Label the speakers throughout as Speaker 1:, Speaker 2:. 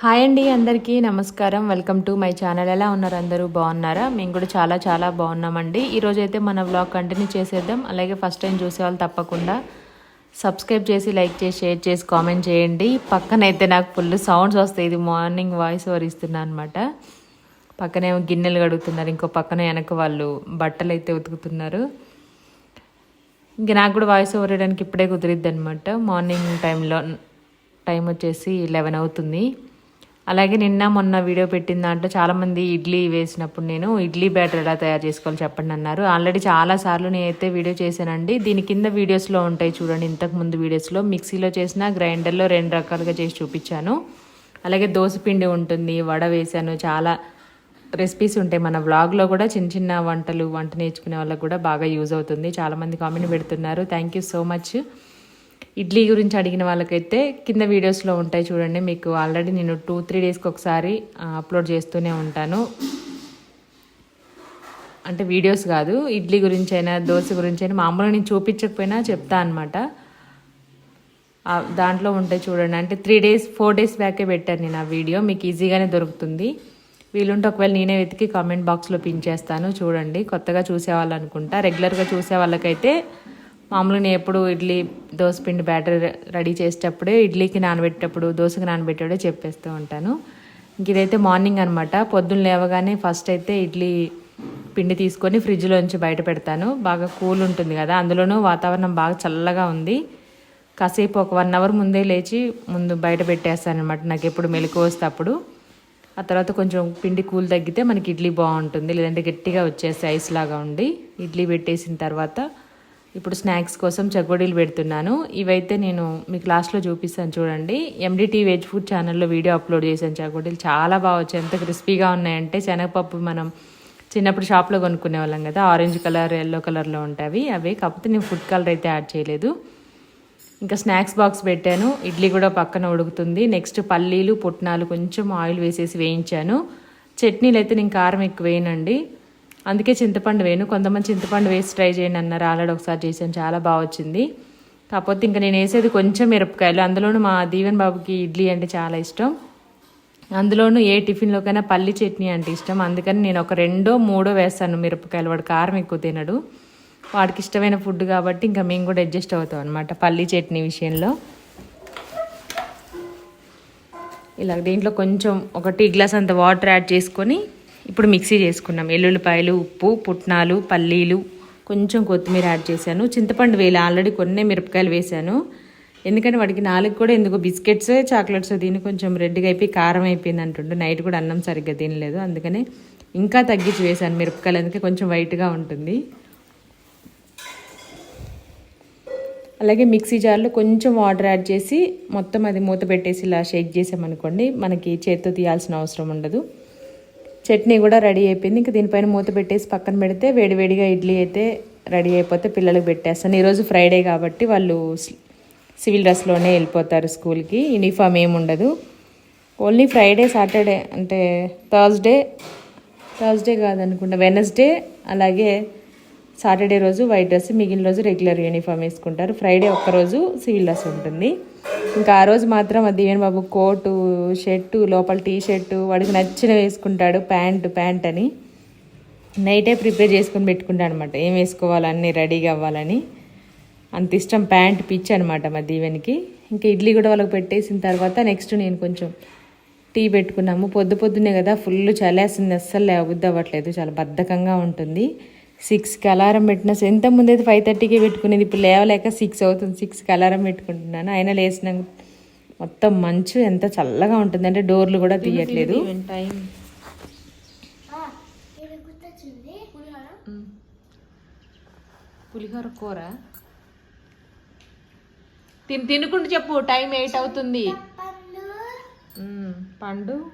Speaker 1: Hi అండి అందరికీ నమస్కారం. Welcome to my channel. ఎలా ఉన్నారు అందరూ? బాగున్నారా? మేము కూడా చాలా చాలా బాగున్నామండి. ఈరోజు అయితే మన వ్లాగ్ కంటిన్యూ చేసేద్దాం. అలాగే ఫస్ట్ టైం చూసే వాళ్ళు తప్పకుండా సబ్స్క్రైబ్ చేసి లైక్ చేసి షేర్ చేసి కామెంట్ చేయండి. పక్కన అయితే నాకు ఫుల్ సౌండ్స్ వస్తాయి. ఇది మార్నింగ్ వాయిస్ ఓవర్ ఇస్తున్నా అనమాట పక్కనేమో గిన్నెలు కడుగుతున్నారు. ఇంకో పక్కన వెనక వాళ్ళు బట్టలు అయితే ఉతుకుతున్నారు. ఇంకా నాకు కూడా వాయిస్ ఓవర్ వేయడానికి ఇప్పుడే కుదిరిద్ది అనమాట మార్నింగ్ టైంలో టైం వచ్చేసి లెవెన్ అవుతుంది. అలాగే నిన్న మొన్న వీడియో పెట్టిన దాంట్లో చాలామంది ఇడ్లీ వేసినప్పుడు నేను ఇడ్లీ బ్యాటర్ ఎలా తయారు చేసుకోవాలి చెప్పండి అన్నారు. ఆల్రెడీ చాలా సార్లు నేనైతే వీడియో చేశానండి. దీని కింద వీడియోస్లో ఉంటాయి చూడండి. ఇంతకు ముందు వీడియోస్లో మిక్సీలో చేసిన గ్రైండర్లో రెండు రకాలుగా చేసి చూపించాను. అలాగే దోసపిండి ఉంటుంది వడ వేశాను. చాలా రెసిపీస్ ఉంటాయి. మన వ్లాగ్లో కూడా చిన్న చిన్న వంటలు వంట నేర్చుకునే వాళ్ళకి కూడా బాగా యూజ్ అవుతుంది. చాలామంది కామెంట్ పెడుతున్నారు. Thank you so much idli గురించి అడిగిన వాళ్ళకైతే కింద వీడియోస్లో ఉంటాయి చూడండి. మీకు ఆల్రెడీ నేను టూ త్రీ డేస్కి ఒకసారి అప్లోడ్ చేస్తూనే ఉంటాను. అంటే వీడియోస్ కాదు ఇడ్లీ గురించి అయినా దోశ గురించి అయినా మామూలుగా నేను చూపించకపోయినా చెప్తా అనమాట దాంట్లో ఉంటాయి చూడండి. అంటే త్రీ డేస్ ఫోర్ డేస్ బ్యాకే పెట్టాను నేను ఆ వీడియో. మీకు ఈజీగానే దొరుకుతుంది. వీలుంటే ఒకవేళ నేనే వెతికి కామెంట్ బాక్స్లో పిన్ చేస్తాను. చూడండి. కొత్తగా చూసేవాళ్ళు అనుకుంటా. రెగ్యులర్గా చూసే వాళ్ళకైతే మామూలుగా నేను ఎప్పుడు ఇడ్లీ దోశ పిండి బ్యాటర్ రెడీ చేసేటప్పుడే ఇడ్లీకి నానబెట్టేటప్పుడు దోశకి నానబెట్టేటప్పుడే చెప్పేస్తూ ఉంటాను. ఇంక ఇదైతే మార్నింగ్ అనమాట పొద్దున్న లేవగానే ఫస్ట్ అయితే ఇడ్లీ పిండి తీసుకొని ఫ్రిడ్జ్లోంచి బయట పెడతాను. బాగా కూల్ ఉంటుంది కదా అందులోనూ వాతావరణం బాగా చల్లగా ఉంది. కాసేపు ఒక వన్ అవర్ ముందే లేచి ముందు బయట పెట్టేస్తాను అనమాట నాకు ఎప్పుడు మెలకు వస్తే అప్పుడు. ఆ తర్వాత కొంచెం పిండి కూల్ తగ్గితే మనకి ఇడ్లీ బాగుంటుంది. లేదంటే గట్టిగా వచ్చేసి ఐస్ లాగా ఉండి ఇడ్లీ పెట్టేసిన తర్వాత ఇప్పుడు స్నాక్స్ కోసం చకోడీలు పెడుతున్నాను. ఇవైతే నేను మీకు లాస్ట్లో చూపిస్తాను చూడండి. N D T veg food ఛానల్లో వీడియో అప్లోడ్ చేశాను చకోడీలు చాలా బాగా వచ్చాయి. ఎంత క్రిస్పీగా ఉన్నాయంటే శనగపప్పు మనం చిన్నప్పుడు షాప్లో కొనుక్కునే వాళ్ళం కదా. ఆరెంజ్ కలర్ ఎల్లో కలర్లో ఉంటాయి అవి. కాకపోతే నేను ఫుడ్ కలర్ అయితే యాడ్ చేయలేదు. ఇంకా స్నాక్స్ బాక్స్ పెట్టాను. ఇడ్లీ కూడా పక్కన ఉడుకుతుంది. నెక్స్ట్ పల్లీలు పుట్నాలు కొంచెం ఆయిల్ వేసేసి వేయించాను. చట్నీలు అయితే నేను కారం ఎక్కువ వేయనండి. అందుకే చింతపండు వేయను. కొంతమంది చింతపండు వేసి ట్రై చేయండి అన్నారు. ఆల్రెడీ ఒకసారి చేశాను. చాలా బాగా వచ్చింది. కాకపోతే ఇంకా నేను వేసేది కొంచెం మిరపకాయలు. అందులోనూ మా దీవెన్ బాబుకి ఇడ్లీ అంటే చాలా ఇష్టం. అందులోనూ ఏ టిఫిన్లోకైనా పల్లి చట్నీ అంటే ఇష్టం. అందుకని నేను ఒక రెండో మూడో వేస్తాను మిరపకాయలు. వాడు కారం ఎక్కువ తినడు. వాడికి ఇష్టమైన ఫుడ్ కాబట్టి ఇంకా మేము కూడా అడ్జస్ట్ అవుతాం అనమాట పల్లీ చట్నీ విషయంలో. ఇలా దీంట్లో కొంచెం ఒక టీ గ్లాస్ అంత వాటర్ యాడ్ చేసుకొని ఇప్పుడు మిక్సీ చేసుకున్నాం. ఎల్లుల్లిపాయలు ఉప్పు పుట్నాలు పల్లీలు కొంచెం కొత్తిమీర యాడ్ చేశాను. చింతపండు వేలు ఆల్రెడీ కొన్ని మిరపకాయలు వేశాను. ఎందుకంటే వాడికి నాలుగు కూడా ఎందుకు బిస్కెట్స్ చాక్లెట్స్ దీని కొంచెం రెడ్గా అయిపోయి కారం అయిపోయింది అంటుండే. నైట్ కూడా అన్నం సరిగ్గా తినలేదు. అందుకనే ఇంకా తగ్గించి వేశాను మిరపకాయలు. అందుకే కొంచెం వైట్గా ఉంటుంది. అలాగే మిక్సీ జార్లో కొంచెం వాటర్ యాడ్ చేసి మొత్తం అది మూత పెట్టేసి ఇలా షేక్ చేసామనుకోండి మనకి చేత్తో తీయాల్సిన అవసరం ఉండదు. చట్నీ కూడా రెడీ అయిపోయింది. ఇంకా దీనిపైన మూత పెట్టేసి పక్కన పెడితే వేడివేడిగా ఇడ్లీ అయితే రెడీ అయిపోతే పిల్లలకు పెట్టేస్తాను. ఈరోజు ఫ్రైడే కాబట్టి వాళ్ళు సివిల్ డ్రెస్లోనే వెళ్ళిపోతారు స్కూల్కి. యూనిఫామ్ ఏమి ఉండదు. ఓన్లీ ఫ్రైడే సాటర్డే అంటే థర్స్డే థర్స్డే కాదనుకుంటా వెనస్డే అలాగే సాటర్డే రోజు వైట్ డ్రెస్ మిగిలిన రోజు రెగ్యులర్ యూనిఫామ్ వేసుకుంటారు. ఫ్రైడే ఒక్కరోజు సివిల్ డ్రెస్ ఉంటుంది. ఇంకా ఆ రోజు మాత్రం ఆ దీవెన్ బాబు కోటు షర్టు లోపల టీ షర్టు వాడికి నచ్చిన వేసుకుంటాడు ప్యాంటు ప్యాంట్ అని. నైటే ప్రిపేర్ చేసుకొని పెట్టుకుంటాడు అనమాట ఏం వేసుకోవాలన్నీ రెడీగా అవ్వాలని. అంత ఇష్టం ప్యాంట్ పిచ్ అనమాట మా దీవెనికి. ఇంకా ఇడ్లీ కూడా వాళ్ళకి పెట్టేసిన తర్వాత నెక్స్ట్ నేను కొంచెం టీ పెట్టుకున్నాము. పొద్దు పొద్దునే కదా ఫుల్ చలేస్తుంది అస్సలు లేవద్దు అవ్వట్లేదు. చాలా బద్ధకంగా ఉంటుంది. సిక్స్కి అలారం పెట్టిన ఎంత ముందైతే ఫైవ్ థర్టీకి పెట్టుకునేది ఇప్పుడు లేవలేక సిక్స్ అవుతుంది. సిక్స్కి అలారం పెట్టుకుంటున్నాను. అయినా లేచిన మొత్తం మంచు ఎంత చల్లగా ఉంటుంది. అంటే డోర్లు కూడా తీయట్లేదు. టైం. పులిహోర? కూర? తిని తినుకుంటూ చెప్పు. టైం ఎయిట్ అవుతుంది. పండు?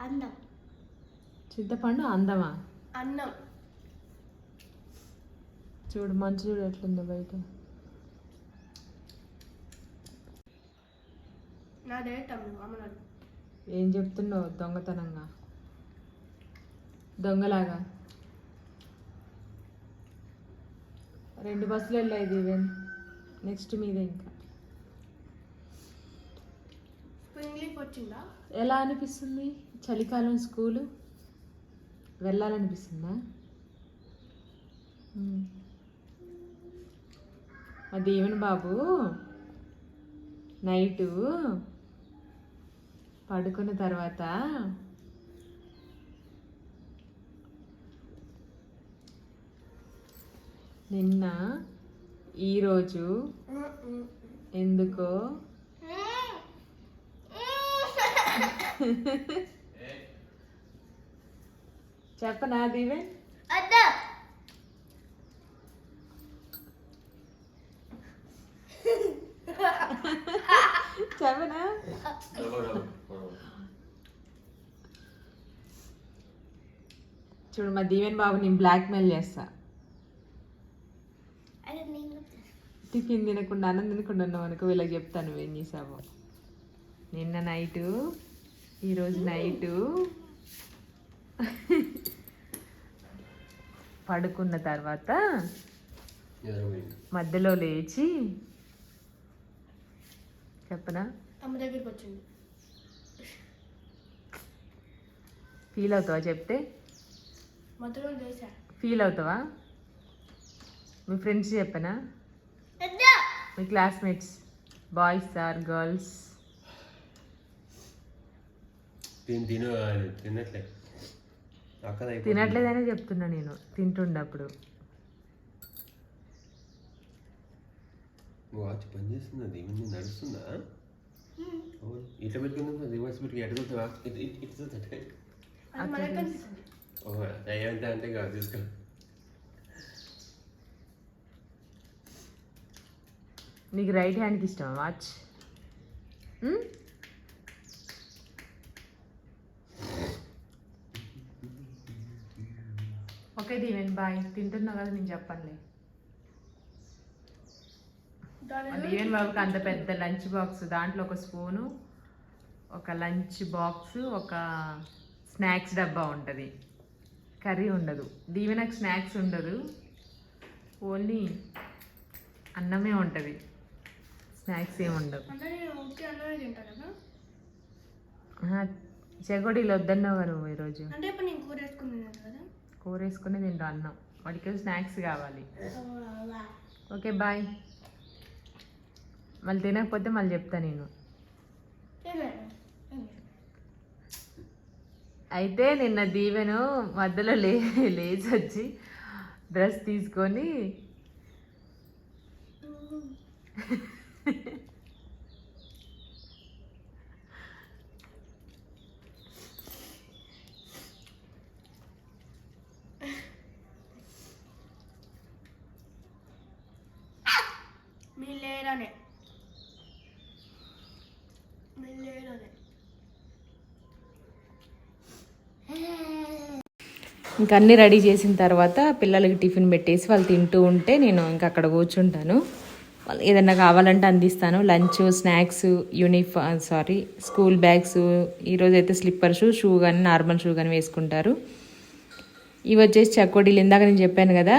Speaker 2: అన్నం
Speaker 1: చింతపండు అందమా?
Speaker 2: అన్నం.
Speaker 1: చూడు మంచు చూడు ఎట్లుందో బయట. ఏం చెప్తున్నావు దొంగతనంగా? దొంగలాగా? రెండు బస్సులు వెళ్ళాయి దీవెన్ నెక్స్ట్ మీదే ఇంకా.
Speaker 2: వచ్చిందా?
Speaker 1: ఎలా అనిపిస్తుంది? చలికాలం స్కూలు? వెళ్ళాలనిపిస్తుందా. మా దేవుని బాబు నైటు పడుకున్న తర్వాత నిన్న ఈరోజు ఎందుకో చెప్పనా దీవెన్? చెప్పనా? చూడు మా దీవెన్ బాబు నేను బ్లాక్మెయిల్ చేస్తా. టిఫిన్ తినకుండా అన్నం తినకుండా ఉన్నావు అనుకో వీళ్ళకి చెప్తాను నువ్వేం చేసావో. నిన్న నైటు ఈరోజు నైటు. పడుకున్న తర్వాత మధ్యలో లేచి చెప్పనా?
Speaker 2: అమ్మ దగ్గరికి వచ్చింది.
Speaker 1: ఫీల్ అవుతావా చెప్తే? ఫీల్ అవుతావా? మీ ఫ్రెండ్స్ చెప్పనా? మీ క్లాస్మేట్స్ బాయ్స్ ఆర్ గర్ల్స్
Speaker 3: తిని తిను తినట్లే.
Speaker 1: తినట్లేదనే చెప్తున్నా నేను తింటుండప్పుడు.
Speaker 3: వాచ్ పని చేస్తున్నది ఏమైంది నడుస్తుందా? ఇట్లా పెట్టుకుందా రివర్స్ పెట్టుకు ఎటు చూస్తావా ఇటు ఇటు ఇటు చూస్తా
Speaker 2: అది మనకి కనిపిస్తుంది
Speaker 3: ఓహో ఏమంటే అంటే కాదు తీసుకో
Speaker 1: నీకు రైట్ హ్యాండ్కి ఇష్టమా? వాచ్ ఓకే దీవెన్ బాయ్ తింటున్నావు కదా నేను చెప్పనులే. మా దీవెన్ బాబుకి అంత పెద్ద లంచ్ బాక్స్ దాంట్లో ఒక స్పూను ఒక లంచ్ బాక్స్ ఒక స్నాక్స్ డబ్బా ఉంటుంది. కర్రీ ఉండదు. దీవెనకు స్నాక్స్ ఉండదు. ఓన్లీ అన్నమే ఉంటుంది. స్నాక్స్ ఏమి ఉండవు.
Speaker 2: నేను
Speaker 1: చెగోడీలు వద్దన్నావు కదా నువ్వు ఈరోజు.
Speaker 2: అంటే ఇప్పుడు నేను కూర వేసుకుని తిన్నాను కదా?
Speaker 1: కూర వేసుకుని తింటా అన్నం. వాడికి స్నాక్స్ కావాలి. Okay bye. మళ్ళీ తినకపోతే మళ్ళీ చెప్తా నేను. అయితే నిన్న దీవెను మధ్యలో లే లేచి వచ్చి డ్రెస్ తీసుకొని
Speaker 2: మీ లేరనే మీ లేరనే
Speaker 1: ఇంకా అన్నీ రెడీ చేసిన తర్వాత పిల్లలకి టిఫిన్ పెట్టేసి వాళ్ళు తింటూ ఉంటే నేను ఇంకా అక్కడ కూర్చుంటాను. వాళ్ళు ఏదన్నా కావాలంటే అందిస్తాను. Lunch snacks uniform sorry school bags ఈరోజు అయితే స్లిప్పర్ షూ షూ కానీ నార్మల్ షూ కానీ వేసుకుంటారు. ఇవి వచ్చేసి చక్కోడీలు. ఇందాక నేను చెప్పాను కదా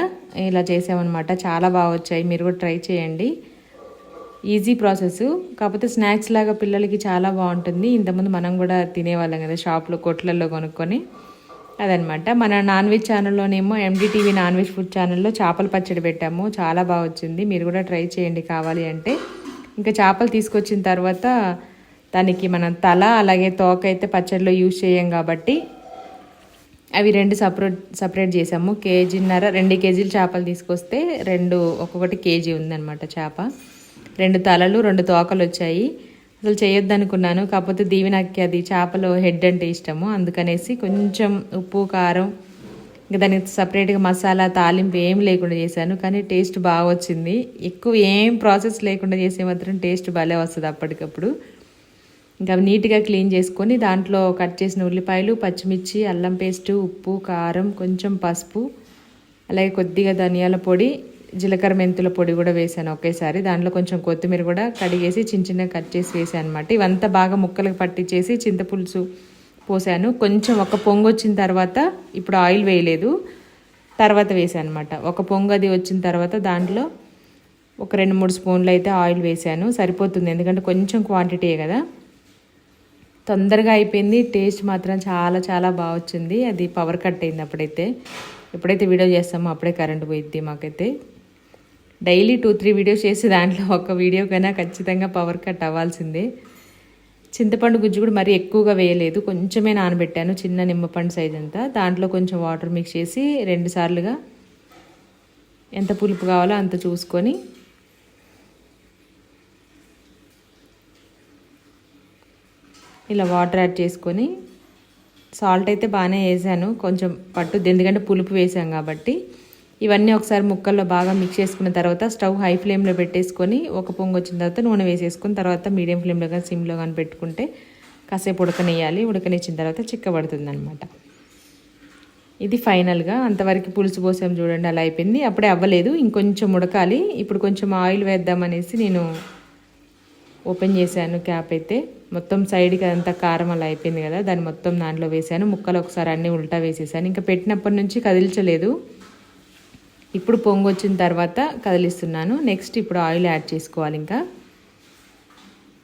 Speaker 1: ఇలా చేసామన్నమాట. చాలా బాగా వచ్చాయి. మీరు కూడా ట్రై చేయండి. Easy process. కాకపోతే స్నాక్స్ లాగా పిల్లలకి చాలా బాగుంటుంది. ఇంతకుముందు మనం కూడా తినేవాళ్ళం కదా షాప్లో కొట్లల్లో కొనుక్కొని. అదనమాట. మన non veg ఛానల్లోనేమో N D T V non veg food ఛానల్లో చేపల పచ్చడి పెట్టాము. చాలా బాగా వచ్చింది మీరు కూడా ట్రై చేయండి కావాలి అంటే. ఇంకా చేపలు తీసుకొచ్చిన తర్వాత దానికి మనం తల అలాగే తోక అయితే పచ్చడిలో యూజ్ చేయం కాబట్టి అవి రెండు సపరేట్ సపరేట్ చేసాము. కేజీన్నర రెండు కేజీలు చేపలు తీసుకొస్తే రెండు ఒక్కొక్కటి కేజీ ఉందన్నమాట చేప. రెండు తలలు రెండు తోకలు వచ్చాయి అసలు చేయొద్దు అనుకున్నాను కాకపోతే దీవెనకి అది చేపలో హెడ్ అంటే ఇష్టము. అందుకనేసి కొంచెం ఉప్పు కారం ఇంకా దానికి సపరేట్గా మసాలా తాలింపు ఏం లేకుండా చేశాను. కానీ టేస్ట్ బాగా వచ్చింది. ఎక్కువ ఏం ప్రాసెస్ లేకుండా చేసే మాత్రం టేస్ట్ భలే వస్తుంది అప్పటికప్పుడు. ఇంకా నీట్గా క్లీన్ చేసుకొని దాంట్లో కట్ చేసిన ఉల్లిపాయలు పచ్చిమిర్చి అల్లం పేస్టు ఉప్పు కారం కొంచెం పసుపు అలాగే కొద్దిగా ధనియాల పొడి జీలకర్ర మెంతుల పొడి కూడా వేసాను ఒకేసారి. దాంట్లో కొంచెం కొత్తిమీర కూడా కడిగేసి చిన్న చిన్నగా కట్ చేసి వేసాను అనమాట ఇవంతా బాగా ముక్కలకు పట్టించేసి చింతపులుసు పోసాను. కొంచెం ఒక పొంగు వచ్చిన తర్వాత ఇప్పుడు ఆయిల్ వేయలేదు. తర్వాత వేసాను అనమాట ఒక పొంగు అది వచ్చిన తర్వాత దాంట్లో ఒక రెండు మూడు స్పూన్లు అయితే ఆయిల్ వేసాను సరిపోతుంది. ఎందుకంటే కొంచెం క్వాంటిటీయే కదా. తొందరగా అయిపోయింది. టేస్ట్ మాత్రం చాలా చాలా బాగా వచ్చింది. అది పవర్ కట్ అయింది అప్పుడైతే. ఎప్పుడైతే వీడియో చేస్తామో అప్పుడే కరెంట్ పోయిద్ది మాకైతే. డైలీ టూ త్రీ వీడియోస్ చేసి దాంట్లో ఒక వీడియోకైనా ఖచ్చితంగా పవర్ కట్ అవ్వాల్సిందే. చింతపండు గుజ్జు కూడా మరీ ఎక్కువగా వేయలేదు. కొంచెమే నానబెట్టాను చిన్న నిమ్మపండు సైజ్ అంతా. దాంట్లో కొంచెం వాటర్ మిక్స్ చేసి రెండు సార్లుగా ఎంత పులుపు కావాలో అంత చూసుకొని ఇలా వాటర్ యాడ్ చేసుకొని సాల్ట్ అయితే బాగానే వేసాను. కొంచెం పట్టుద్ది ఎందుకంటే పులుపు వేసాం కాబట్టి. ఇవన్నీ ఒకసారి ముక్కల్లో బాగా మిక్స్ చేసుకున్న తర్వాత స్టవ్ హై ఫ్లేమ్లో పెట్టేసుకొని ఒక పొంగు వచ్చిన తర్వాత నూనె వేసేసుకుని తర్వాత మీడియం ఫ్లేమ్లో కానీ సిమ్లో కానీ పెట్టుకుంటే కాసేపు ఉడకనేయాలి ఉడకనిచ్చిన తర్వాత చిక్కబడుతుంది అనమాట ఇది ఫైనల్గా అంతవరకు పులుసు పోసాం చూడండి అలా అయిపోయింది. అప్పుడే అవ్వలేదు ఇంకొంచెం ఉడకాలి. ఇప్పుడు కొంచెం ఆయిల్ వేద్దామనేసి నేను ఓపెన్ చేశాను క్యాప్ అయితే. మొత్తం సైడ్కి అదంతా కారం అలా అయిపోయింది కదా దాన్ని మొత్తం దాంట్లో వేసాను ముక్కలు ఒకసారి అన్నీ ఉల్టా వేసేసాను. ఇంకా పెట్టినప్పటి నుంచి కదిల్చలేదు. ఇప్పుడు పొంగు వచ్చిన తర్వాత కదిలిస్తున్నాను. నెక్స్ట్ ఇప్పుడు ఆయిల్ యాడ్ చేసుకోవాలి ఇంకా.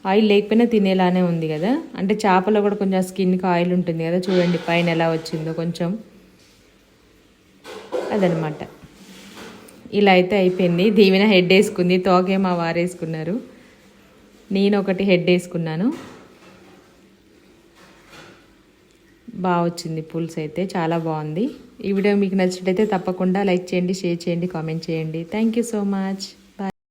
Speaker 1: ఆయిల్ లేకపోయినా తినేలానే ఉంది కదా. అంటే చేపలో కూడా కొంచెం స్కిన్కి ఆయిల్ ఉంటుంది కదా. చూడండి పైన ఎలా వచ్చిందో కొంచెం. అదనమాట. ఇలా అయితే అయిపోయింది. దీవెన హెడ్ వేసుకుంది. తోకే మా వారేసుకున్నారు నేను ఒకటి హెడ్ వేసుకున్నాను. బాగా వచ్చింది పులుసు అయితే. చాలా బాగుంది. ఈ వీడియో మీకు నచ్చినట్టయితే తప్పకుండా లైక్ చేయండి షేర్ చేయండి కామెంట్ చేయండి. Thank you so much